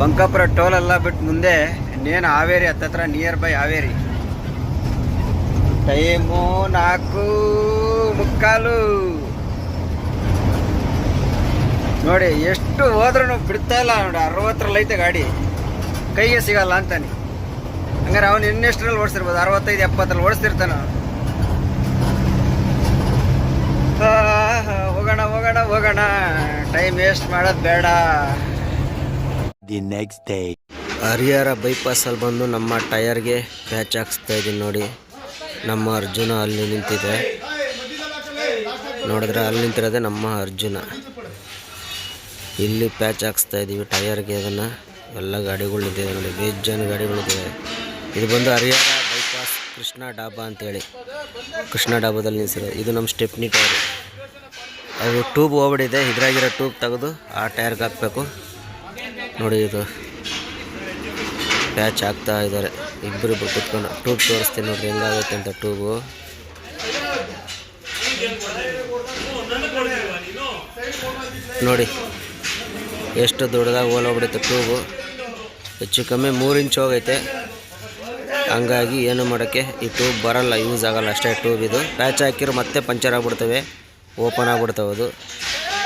ಬಂಕಾಪುರ ಟೋಲ್ ಎಲ್ಲ ಬಿಟ್ಟು ಮುಂದೆ ಇನ್ನೇನು ಹಾವೇರಿ ಹತ್ತತ್ರ ನಿಯರ್ ಬೈ ಹಾವೇರಿ. ಟೈಮು ನಾಲ್ಕು ಮುಕ್ಕಾಲು. ನೋಡಿ, ಎಷ್ಟು ಹೋದ್ರೂ ಬಿಡ್ತಾ ಇಲ್ಲ ನೋಡಿ ಅರವತ್ತರಲ್ಲಿ ಐತೆ ಗಾಡಿ. ಕೈಗೆ ಸಿಗಲ್ಲ ಅಂತಾನೆ. ಹಂಗಾರೆ ಅವನು ಇನ್ನೆಷ್ಟರಲ್ಲಿ ಓಡಿಸಿರ್ಬೋದು? ಅರವತ್ತೈದು, ಎಪ್ಪತ್ತರಲ್ಲಿ ಓಡಿಸ್ತಿರ್ತಾನ ಹೋಗೋಣ ಹೋಗೋಣ ಹೋಗೋಣ. ಟೈಮ್ ವೇಸ್ಟ್ ಮಾಡೋದು ಬೇಡ. The ನೆಕ್ಸ್ಟ್ ಡೇ ಹರಿಹರ ಬೈಪಾಸಲ್ಲಿ ಬಂದು ನಮ್ಮ ಟಯರ್ಗೆ ಪ್ಯಾಚ್ ಹಾಕ್ಸ್ತಾ ಇದ್ದೀನಿ ನೋಡಿ. ನಮ್ಮ ಅರ್ಜುನ ಅಲ್ಲಿ ನಿಂತಿದೆ. ನೋಡಿದ್ರೆ ಅಲ್ಲಿ ನಿಂತಿರೋದೆ ನಮ್ಮ ಅರ್ಜುನ. ಇಲ್ಲಿ ಪ್ಯಾಚ್ ಹಾಕ್ಸ್ತಾ ಇದ್ದೀವಿ ಟಯರ್ಗೆ ಅದನ್ನು. ಎಲ್ಲ ಗಾಡಿಗಳು ನಿಂತಿದೆ ನೋಡಿ. ಬೇಜಾನ್ ಗಾಡಿಗಳು ನಿಂತಿದೆ. ಇದು ಬಂದು ಹರಿಹರ ಬೈಪಾಸ್ ಕೃಷ್ಣ ಡಾಬಾ ಅಂತೇಳಿ. ಕೃಷ್ಣ ಡಾಬಾದಲ್ಲಿ ನಿಲ್ಸಿರೋದು. ಇದು ನಮ್ಮ ಸ್ಟೆಪ್ನಿ ಟೈರ್ ಅದು ಟ್ಯೂಬ್ ಹೋಗ್ಬಿಟ್ಟಿದೆ ಇದ್ರಾಗಿರೋ ಟ್ಯೂಬ್ ತೆಗೆದು ಆ ಟೈರ್ಗೆ ಹಾಕಬೇಕು. ನೋಡಿ ಇದು ಪ್ಯಾಚ್ ಹಾಕ್ತಾ ಇದ್ದಾರೆ. ಇಬ್ಬರು ಕುತ್ಕೊಂಡು ಟ್ಯೂಬ್ ತೋರಿಸ್ತೀನಿ ನೋಡ್ರಿ, ಹೆಂಗಾಗುತ್ತೆ ಅಂತ ಟ್ಯೂಬು. ನೋಡಿ, ಎಷ್ಟು ದೊಡ್ಡದಾಗಿ ಹೋಲೋಗ್ಬಿಡುತ್ತೆ ಟ್ಯೂಬು. ಹೆಚ್ಚು ಕಮ್ಮಿ ಮೂರು ಇಂಚ್ ಹೋಗೈತೆ. ಹಂಗಾಗಿ ಏನು ಮಾಡೋಕ್ಕೆ ಈ ಟ್ಯೂಬ್ ಬರಲ್ಲ, ಯೂಸ್ ಆಗಲ್ಲ ಅಷ್ಟೇ ಟ್ಯೂಬ್ ಇದು. ಪ್ಯಾಚ್ ಹಾಕಿರೋ ಮತ್ತೆ ಪಂಚರ್ ಆಗಿಬಿಡ್ತವೆ, ಓಪನ್ ಆಗ್ಬಿಡ್ತವೆ ಅದು.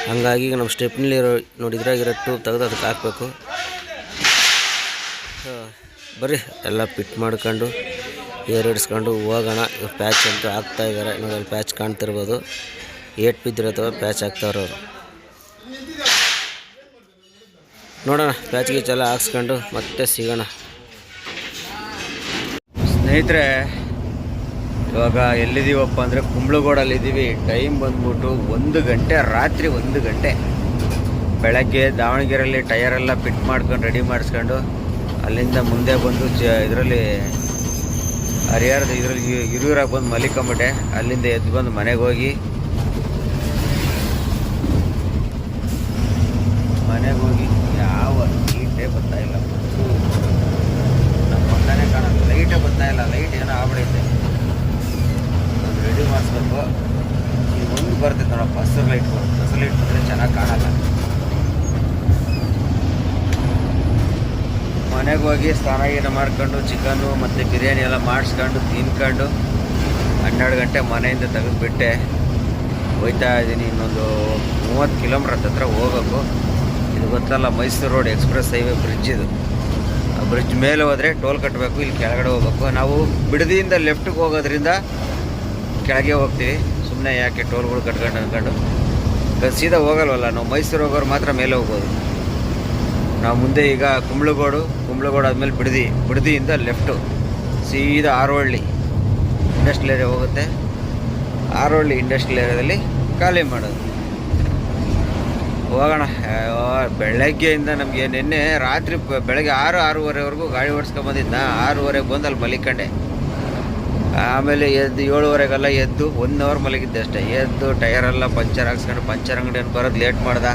ಹಂಗಾಗಿ ಈಗ ನಮ್ಮ ಸ್ಟೆಪ್ನಲ್ಲಿರೋ ಇರೋ ಟ್ಯೂಬ್ ತೆಗೆದು ಅದಕ್ಕೆ ಹಾಕಬೇಕು. ಬರೀ ಎಲ್ಲ ಪಿಟ್ ಮಾಡ್ಕೊಂಡು ಏರ್ ಹಿಡಿಸ್ಕೊಂಡು ಹೋಗೋಣ ಪ್ಯಾಚ್ ಅಂತೂ ಹಾಕ್ತಾ ಇದ್ದಾರೆ. ನೋಡಿ, ಅಲ್ಲಿ ಪ್ಯಾಚ್ ಕಾಣ್ತಿರ್ಬೋದು. ಏಟ್ ಬಿದ್ದಿರತ್ತವ ಪ್ಯಾಚ್ ಹಾಕ್ತಾರೆ ಅವರು ನೋಡೋಣ, ಪ್ಯಾಚ್ ಗೀಚ್ ಎಲ್ಲ ಹಾಕ್ಸ್ಕೊಂಡು ಮತ್ತೆ ಸಿಗೋಣ. ಸ್ನೇಹಿತರೆ ಇವಾಗ ಎಲ್ಲಿದ್ದೀವಪ್ಪ ಅಂದರೆ ಕುಂಬ್ಳಗೋಡಲ್ಲಿ ಇದ್ದೀವಿ ಟೈಮ್ ಬಂದ್ಬಿಟ್ಟು ಒಂದು ಗಂಟೆ, ರಾತ್ರಿ ಒಂದು ಗಂಟೆ. ಬೆಳಗ್ಗೆ ದಾವಣಗೆರೆಯಲ್ಲಿ ಟಯರೆಲ್ಲ ಫಿಟ್ ಮಾಡ್ಕೊಂಡು ರೆಡಿ ಮಾಡಿಸ್ಕೊಂಡು ಅಲ್ಲಿಂದ ಮುಂದೆ ಬಂದು ಚ ಇದರಲ್ಲಿ ಹರಿಹರದ ಇದರಲ್ಲಿ ಹಿರಿಯೂರಾಗ ಬಂದು ಮಲಿಕೊಂಬಿಟ್ಟೆ ಅಲ್ಲಿಂದ ಎದ್ದು ಬಂದು ಮನೆಗೆ ಹೋಗಿ ಮನೆಗೆ ಹೋಗಿ ಯಾವ ನೀಟೇ ಬರ್ತಾ ಇಲ್ಲ ನಮ್ಮ ಮಕ್ಕಳೇ ಕಾಣಲ್ಲ ಲೈಟೇ ಬರ್ತಾ ಇಲ್ಲ ಲೈಟ್ ಏನೋ ಆಗ್ಬಿಡೈತೆ ಅದು ರೆಡಿ ಮಾಡಿಸ್ಬೇಕು ಈಗ ಒಂದು ಬರ್ತೈತೆ ನೋಡಪ್ಪ ಹಸಿರು ಲೈಟ್ ಬರುತ್ತೆ ಹಸಿರು ಲೈಟ್ ಬಂದರೆ ಚೆನ್ನಾಗಿ ಕಾಣಲ್ಲ ಮನೆಗೆ ಹೋಗಿ ಸ್ನಾನ ಗೀನ ಮಾಡ್ಕೊಂಡು ಚಿಕನ್ನು ಮತ್ತು ಬಿರಿಯಾನಿ ಎಲ್ಲ ಮಾಡಿಸ್ಕೊಂಡು, ತಿನ್ಕೊಂಡು, ಹನ್ನೆರಡು ಗಂಟೆ ಮನೆಯಿಂದ ತೆಗೆದುಬಿಟ್ಟೆ. ಹೋಯ್ತಾ ಇದ್ದೀನಿ, ಇನ್ನೊಂದು ಮೂವತ್ತು ಕಿಲೋಮೀಟ್ರ್ ಹತ್ರ ಹೋಗಬೇಕು. ಇದು ಗೊತ್ತಲ್ಲ, Mysuru road express highway bridge ಇದು. ಆ ಬ್ರಿಡ್ಜ್ ಮೇಲೆ ಹೋದರೆ ಟೋಲ್ ಕಟ್ಟಬೇಕು ಇಲ್ಲಿ ಕೆಳಗಡೆ ಹೋಗ್ಬೇಕು. ನಾವು ಬಿಡದಿಯಿಂದ ಲೆಫ್ಟಿಗೆ ಹೋಗೋದ್ರಿಂದ ಕೆಳಗೆ ಹೋಗ್ತೀವಿ. ಸುಮ್ಮನೆ ಯಾಕೆ ಟೋಲ್ಗಳು ಕಟ್ಕೊಂಡು ಅಂದ್ಕೊಂಡು ಸೀದಾ ಹೋಗಲ್ವಲ್ಲ, ನಾವು ಮೈಸೂರು ಹೋಗೋರು ಮಾತ್ರ ಮೇಲೆ ಹೋಗ್ಬೋದು. ನಾವು ಮುಂದೆ ಈಗ ಕುಂಬ್ಳಗೋಡು ಕುಂಬ್ಳಗೋಡು ಆದಮೇಲೆ ಬಿಡದಿ, ಬಿಡದಿಯಿಂದ ಲೆಫ್ಟು ಸೀದಾ ಆರೋಳ್ಳಿ ಇಂಡಸ್ಟ್ರಿಯಲ್ ಏರಿಯಾ ಹೋಗುತ್ತೆ. ಆರೋಳ್ಳಿ ಇಂಡಸ್ಟ್ರಿಯಲ್ ಏರಿಯಾದಲ್ಲಿ ಖಾಲಿ ಮಾಡೋದು. ಹೋಗೋಣ ಬೆಳಗ್ಗೆಯಿಂದ ನಮಗೆ ನಿನ್ನೆ ರಾತ್ರಿ ಬೆಳಗ್ಗೆ ಆರು, ಆರೂವರೆವರೆಗೂ ಗಾಡಿ ಓಡಿಸ್ಕೊಂಬಂದಿದ್ದ ಆರೂವರೆಗೆ ಬಂದು ಅಲ್ಲಿ ಮಲಿಕಂಡೆ. ಆಮೇಲೆ ಎದ್ದು ಏಳುವರೆಗೆಲ್ಲ ಎದ್ದು ಒನ್ ಅವರ್ ಮಲಗಿದ್ದೆ ಅಷ್ಟೇ. ಎದ್ದು ಟಯರೆಲ್ಲ ಪಂಚರ್ ಹಾಕ್ಸ್ಕೊಂಡು, ಪಂಚರ್ ಅಂಗಡಿಯನ್ನು ಬರೋದು ಲೇಟ್ ಮಾಡ್ದೆ.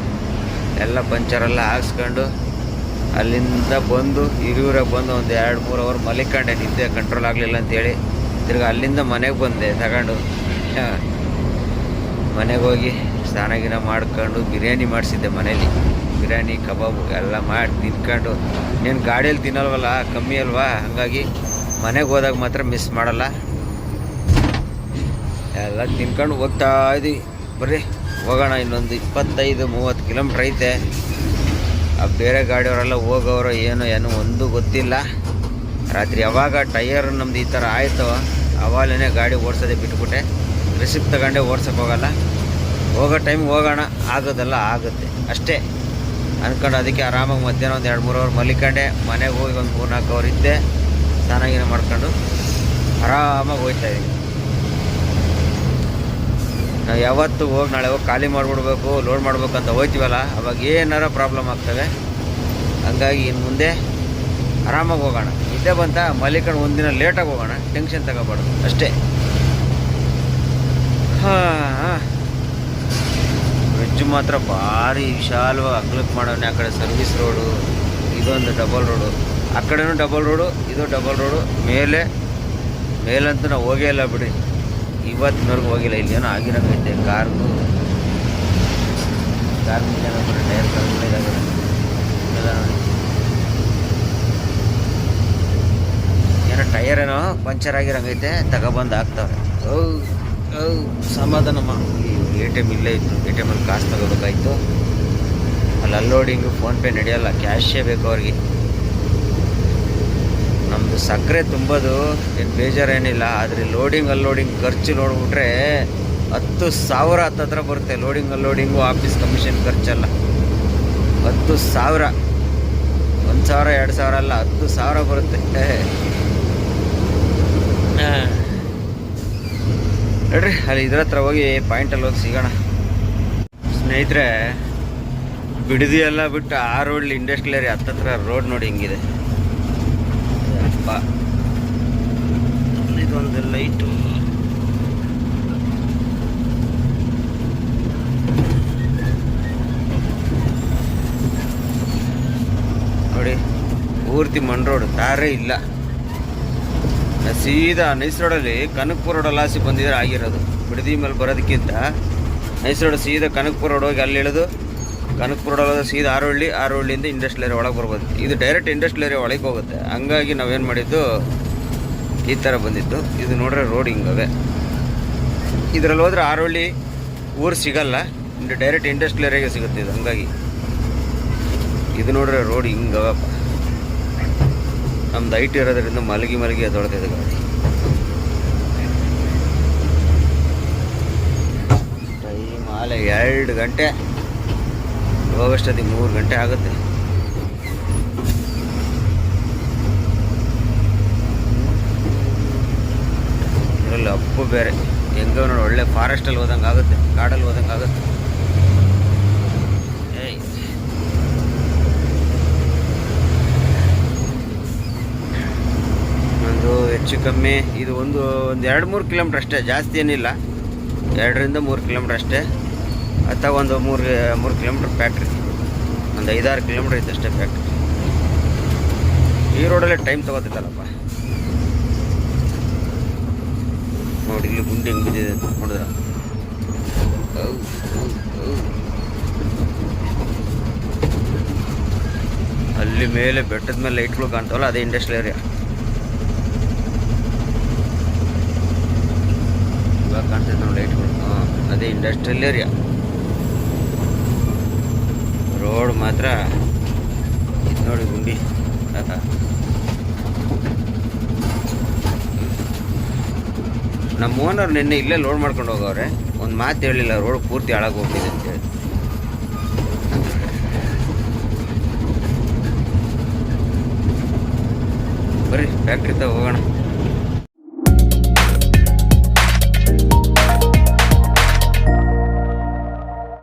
ಎಲ್ಲ ಪಂಚರೆಲ್ಲ ಹಾಕ್ಸ್ಕೊಂಡು ಅಲ್ಲಿಂದ ಬಂದು ಹಿರಿಯೂರಾಗ ಬಂದು ಒಂದು ಎರಡು, ಮೂರು ಅವರ್ ಮಲಿಕಂಡೆ, ನಿದ್ದೆ ಕಂಟ್ರೋಲ್ ಆಗಲಿಲ್ಲ ಅಂತೇಳಿ. ತಿರ್ಗಿ ಅಲ್ಲಿಂದ ಮನೆಗೆ ಬಂದೆ, ತಗೊಂಡು. ಮನೆಗೆ ಹೋಗಿ ಸ್ನಾನ ಗಿನ ಮಾಡ್ಕೊಂಡು ಬಿರಿಯಾನಿ ಮಾಡಿಸಿದ್ದೆ ಮನೇಲಿ. ಬಿರಿಯಾನಿ, ಕಬಾಬು ಎಲ್ಲ ಮಾಡಿ ತಿನ್ಕೊಂಡು. ನೀನು ಗಾಡಿಯಲ್ಲಿ ತಿನ್ನಲ್ವಲ್ಲ, ಕಮ್ಮಿ ಅಲ್ವಾ? ಹಾಗಾಗಿ ಮನೆಗೆ ಹೋದಾಗ ಮಾತ್ರ ಮಿಸ್ ಮಾಡಲ್ಲ. ಎಲ್ಲ ತಿನ್ಕೊಂಡು ಹೋಗ್ತಾ ಇದ್ದೀವಿ ಬರ್ರಿ, ಹೋಗೋಣ ಇನ್ನೊಂದು ಇಪ್ಪತ್ತೈದು, ಮೂವತ್ತು ಕಿಲೋಮೀಟ್ರ್ ಐತೆ. ಆ ಬೇರೆ ಗಾಡಿಯವರೆಲ್ಲ ಹೋಗೋರು ಏನು ಏನು ಒಂದು ಗೊತ್ತಿಲ್ಲ. ರಾತ್ರಿ ಯಾವಾಗ ಟೈಯರ್ ನಮ್ದು ಈ ಥರ ಆಯಿತು ಅವಾಗಲೇ ಗಾಡಿ ಓಡಿಸೋದೆ ಬಿಟ್ಬಿಟ್ಟೆ. ರಿಸಿಪ್ ತಗೊಂಡೆ ಹೋಗಲ್ಲ. ಹೋಗೋ ಟೈಮ್ ಹೋಗೋಣ, ಆಗೋದಲ್ಲ ಆಗುತ್ತೆ. ಅಷ್ಟೇ. ಅಂದ್ಕೊಂಡು ಅದಕ್ಕೆ ಆರಾಮಾಗಿ ಮಧ್ಯಾಹ್ನ ಒಂದು ಎರಡು, ಮೂರು ಅವರ್ ಮಲಿಕೊಂಡೆ. ಮನೆಗೆ ಹೋಗಿ ಒಂದು ಮೂರು ನಾಲ್ಕು ಅವರ್ ಇದ್ದೆ ಸ್ನಾಗೀನ ಮಾಡ್ಕೊಂಡು ಆರಾಮಾಗಿ ಹೋಗ್ತಾಯಿದ್ದೀನಿ ಯಾವತ್ತು ಹೋಗಿ ನಾಳೆ ಹೋಗಿ ಖಾಲಿ ಮಾಡಿಬಿಡ್ಬೇಕು ಲೋಡ್ ಮಾಡ್ಬೇಕು ಅಂತ ಹೋಯ್ತೀವಲ್ಲ, ಅವಾಗ ಏನಾರ ಪ್ರಾಬ್ಲಮ್ ಆಗ್ತವೆ. ಹಂಗಾಗಿ ಇನ್ನು ಮುಂದೆ ಆರಾಮಾಗಿ ಹೋಗೋಣ. ಇದ್ದೇ ಬಂತ ಮಲಿಕೊಂಡು ಒಂದಿನ ಲೇಟಾಗಿ ಹೋಗೋಣ ಟೆನ್ಷನ್ ತಗೋಬಾರ್ದು, ಅಷ್ಟೇ. ಹಾಂ ಬ್ರಿಡ್ಜ್ ಮಾತ್ರ ಭಾರಿ ವಿಶಾಲವಾಗಿ ಅಗ್ಲಕ್ಕೆ ಮಾಡೋಣ ಆ ಕಡೆ ಸರ್ವಿಸ್ ರೋಡು ಇದೊಂದು ಡಬಲ್ ರೋಡು ಆ ಕಡೆನೂ ಡಬಲ್ ರೋಡು ಇದು ಡಬಲ್ ರೋಡು ಮೇಲೆ, ಮೇಲಂತೂ ನಾವು ಹೋಗೇ ಇಲ್ಲ ಬಿಡಿ. ಇವತ್ತಿನವರೆಗೂ ಹೋಗಿಲ್ಲ. ಇಲ್ಲಿ ಏನೋ ಆಗಿರೋಂಗೈತೆ ಕಾರ್ದು ಕಾರ್ ಬರೀ ಟೈರ್ ಕಳ್ಕೊಂಡಿದ್ದಾವೆ ಎಲ್ಲ. ನೋಡಿ ಏನೋ ಟೈರ್ ಏನೋ ಪಂಚರ್ ಆಗಿರಂಗೈತೆ. ತಗೊಬಂದು ಹಾಕ್ತಾವ್ರೆ. ಓ ಓ ಸಮಾಧಾನಮ್ಮ ಎ ಟಿ ಎಂ ಇಲ್ಲೇ ಇತ್ತು. ಎ ಟಿ ಎಮಲ್ಲಿ ಕಾಸು ತಗೋಬೇಕಾಯ್ತು. ಅಲ್ಲಿ ಅಲ್ಲೋಡಿಂಗು ಫೋನ್ಪೇ ನಡೆಯೋಲ್ಲ. ಕ್ಯಾಶೇ ಬೇಕು ಅವ್ರಿಗೆ. ನಮ್ಮದು ಸಕ್ಕರೆ ತುಂಬೋದು. ಏನು ಬೇಜಾರೇನಿಲ್ಲ. ಆದರೆ ಲೋಡಿಂಗ್ ಅನ್ಲೋಡಿಂಗ್ ಖರ್ಚು ನೋಡ್ಬಿಟ್ರೆ ಹತ್ತು ಸಾವಿರ ಹತ್ತತ್ರ ಬರುತ್ತೆ. ಲೋಡಿಂಗ್ ಅನ್ಲೋಡಿಂಗು ಆಫೀಸ್ ಕಮಿಷನ್ ಖರ್ಚಲ್ಲ. ಹತ್ತು ಸಾವಿರ. ಒಂದು ಸಾವಿರ ಎರಡು ಸಾವಿರ ಅಲ್ಲ ಹತ್ತು ಸಾವಿರ ಬರುತ್ತೆ. ನೋಡ್ರಿ ಅಲ್ಲಿ ಇದ್ರ ಹತ್ರ ಹೋಗಿ ಪಾಯಿಂಟಲ್ಲಿ ಹೋಗಿ ಸಿಗೋಣ. ಸ್ನೇಹಿತರೆ ಬಿಡದಿ ಎಲ್ಲ ಬಿಟ್ಟು ಆ ರೋಡ್ಲಿ ಇಂಡಸ್ಟ್ರಿಯಲ್ ಏರಿಯಾ ಹತ್ತತ್ರ ರೋಡ್ ನೋಡಿ ಹಿಂಗಿದೆ. ಇದೊಂದು ಲೈಟು ನೋಡಿ, ಪೂರ್ತಿ ಮಣ್ ರೋಡ್ ತಾರೇ ಇಲ್ಲ. ಸೀದಾ ನೈಸ್ ರೋಡಲ್ಲಿ ಕನಕಪುರ ರೋಡ್ ಆಸಿ ಬಂದಿದ್ರೆ ಆಗಿರೋದು. ಬಿಡದಿ ಮೇಲೆ ಬರೋದಕ್ಕಿಂತ ನೈಸ್ ರೋಡ್ ಸೀದಾ ಕನಕಪುರ ರೋಡ್ ಹೋಗಿ ಅಲ್ಲಿ ಇಳಿದು ಕನಕಪುರ ಡಾಲದ ಸೀದಾ ಆರೋಳ್ಳಿ, ಆರೋಳ್ಳಿಯಿಂದ ಇಂಡಸ್ಟ್ರಿಯಲ್ ಏರಿಯಾ ಒಳಗೆ ಬರ್ಬೋದು. ಇದು ಡೈರೆಕ್ಟ್ ಇಂಡಸ್ಟ್ರಿಯಲ್ ಏರಿಯಾ ಒಳಗೆ ಹೋಗುತ್ತೆ. ಹಂಗಾಗಿ ನಾವೇನು ಮಾಡಿದ್ದು, ಈ ಥರ ಬಂದಿದ್ದು. ಇದು ನೋಡ್ರೆ ರೋಡ್ ಹಿಂಗವೆ. ಇದರಲ್ಲಿ ಹೋದ್ರೆ ಆರೋಳ್ಳಿ ಊರು ಸಿಗಲ್ಲ. ಇದು ಡೈರೆಕ್ಟ್ ಇಂಡಸ್ಟ್ರಿಯಲ್ ಏರಿಯಾಗೆ ಸಿಗುತ್ತೆ ಇದು, ಹಂಗಾಗಿ. ಇದು ನೋಡ್ರೆ ರೋಡ್ ಹಿಂಗವಪ್ಪ ನಮ್ದು ಹೈಟ್ ಇರೋದ್ರಿಂದ ಮಲಗಿ ಮಲಗಿ ಎದ್ದೊಳ್ತಿದೆ ಗಾಡಿ. ಟೈಮ್ ಆಲೆ ಎರಡು ಗಂಟೆ. ಹೋಗೋಷ್ಟೊತ್ತಿಗೆ ಮೂರು ಗಂಟೆ ಆಗುತ್ತೆ. ಇದರಲ್ಲಿ ಅಪ್ಪು ಬೇರೆ. ಹೆಂಗೋ ನೋಡಿ, ಒಳ್ಳೆ ಫಾರೆಸ್ಟಲ್ಲಿ ಹೋದಂಗೆ ಆಗುತ್ತೆ, ಕಾಡಲ್ಲಿ ಹೋದಂಗೆ ಆಗುತ್ತೆ. ಒಂದು ಹೆಚ್ಚು ಕಮ್ಮಿ, ಇದು ಒಂದು ಒಂದು ಎರಡು ಮೂರು ಕಿಲೋಮೀಟ್ರ್ ಅಷ್ಟೇ, ಜಾಸ್ತಿ ಏನಿಲ್ಲ. ಎರಡರಿಂದ ಮೂರು ಕಿಲೋಮೀಟ್ರ್ ಅಷ್ಟೇ. ಅಥವಾ ಒಂದು ಮೂರು ಮೂರು ಕಿಲೋಮೀಟ್ರ್ ಫ್ಯಾಕ್ಟ್ರಿ ಒಂದು ಐದಾರು ಕಿಲೋಮೀಟ್ರ್ ಇತ್ತು ಅಷ್ಟೇ ಫ್ಯಾಕ್ಟ್ರಿ ಈ ರೋಡಲ್ಲೇ ಟೈಮ್ ತೊಗೋತಿದ್ದಲ್ಲಪ್ಪ ನೋಡಿ, ಇಲ್ಲಿ ಗುಂಡಿ ಹೆಂಗೆ ಬಿದ್ದಿದೆ ನೋಡಿದ್ರ? ಅಲ್ಲಿ ಮೇಲೆ ಬೆಟ್ಟದ ಮೇಲೆ ಲೈಟ್ಗಳು ಕಾಣ್ತಾವಲ್ಲ, ಅದೇ ಇಂಡಸ್ಟ್ರಿಯಲ್ ಏರಿಯಾ ಇವಾಗ ಕಾಣ್ತದೆ ನೋಡಿ ಲೈಟ್ಗಳು ಹಾಂ, ಅದೇ ಇಂಡಸ್ಟ್ರಿಯಲ್ ಏರಿಯಾ ರೋಡ್ ಮಾತ್ರ ನೋಡಿ ಗುಂಡಿ. ನಮ್ಮ ಓನರ್ ನಿನ್ನೆ ಇಲ್ಲೇ ಲೋಡ್ ಮಾಡ್ಕೊಂಡು ಹೋಗವ್ರೆ. ಒಂದು ಮಾತು ಹೇಳಿಲ್ಲ ರೋಡ್ ಪೂರ್ತಿ ಹಾಳಾಗಿ ಹೋಗ್ತಿದೆ ಅಂತೇಳಿ ಬರ್ರಿ ಫ್ಯಾಕ್ಟ್ರಿ ಹೋಗೋಣ.